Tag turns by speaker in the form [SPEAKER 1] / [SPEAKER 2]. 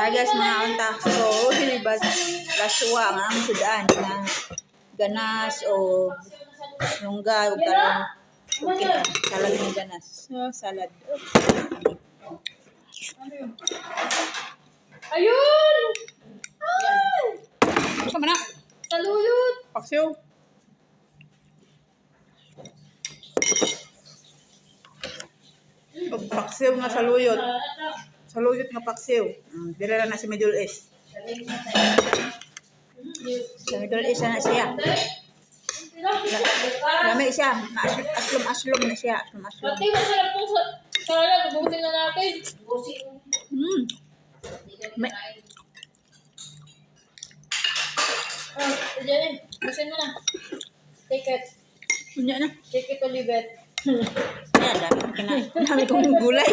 [SPEAKER 1] Hi guys, mga unta. So, hilibas laswa nga ang sudaan na ganas o lungga o talong. Okay, salad ng ganas. So, salad.
[SPEAKER 2] Ayun! Ay!
[SPEAKER 1] Sama na.
[SPEAKER 2] Taluyot!
[SPEAKER 1] Paksiw. Paksiw nga saluyot. Saluyot nga paksiw. Mm, Dira na si Middle East. Sa Middle East na siya. Dami siya. Aslom-aslom na siya. Aslom-aslom.
[SPEAKER 2] Pati masarap po sa. Bubutin na natin.
[SPEAKER 1] Mm. May,
[SPEAKER 2] Ah, Jenny, busin mo na. Take it.
[SPEAKER 1] Kunya na.
[SPEAKER 2] Take it, Olivet.
[SPEAKER 1] Yan, dami, kina, dami kong gulay.